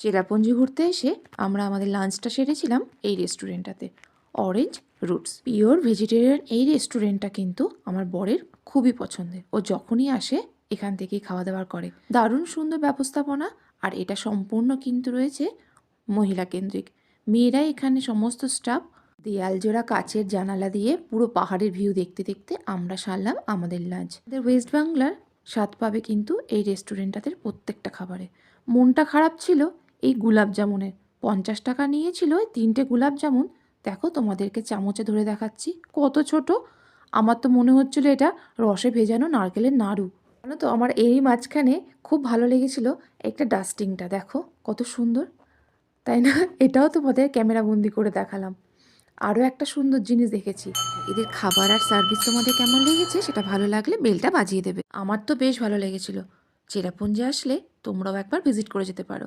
চেরাপুঞ্জি ঘুরতে এসে আমরা আমাদের লাঞ্চটা সেরেছিলাম এই রেস্টুরেন্টটাতে অরেঞ্জ রুটস পিওর ভেজিটেরিয়ান এই রেস্টুরেন্টটা কিন্তু আমার বরের খুবই পছন্দের। ও যখনই আসে, এখান থেকেই খাওয়া দাওয়া করে। দারুণ সুন্দর ব্যবস্থাপনা আর এটা সম্পূর্ণ কিন্তু রয়েছে মহিলা কেন্দ্রিক। মেয়েরাই এখানে সমস্ত স্টাফ দেয়াল জোড়া কাচের জানালা দিয়ে পুরো পাহাড়ের ভিউ দেখতে দেখতে আমরা সারলাম আমাদের লাঞ্চ আমাদের ওয়েস্ট বাংলার স্বাদ পাবে কিন্তু এই রেস্টুরেন্টটাতে প্রত্যেকটা খাবারে। মনটা খারাপ ছিল এই গুলাব জামুনের। পঞ্চাশ টাকা নিয়েছিল তিনটে গুলাব জামুন। দেখো তোমাদেরকে চামচে ধরে দেখাচ্ছি, কত ছোট। আমার তো মনে হচ্ছিল এটা রসে ভেজানো নারকেলের নাড়ু। জানো তো, আমার এই মাঝখানে খুব ভালো লেগেছিল একটা ডাস্টিংটা, দেখো কত সুন্দর। তাই না? এটাও তোমাদের ক্যামেরা বন্দি করে দেখালাম। আরও একটা সুন্দর জিনিস দেখেছি। এদের খাবার আর সার্ভিস তোমাদের কেমন লেগেছে সেটা ভালো লাগলে বেলটা বাজিয়ে দেবে। আমার তো বেশ ভালো লেগেছিল। চেরাপুঞ্জে আসলে তোমরাও একবার ভিজিট করে যেতে পারো।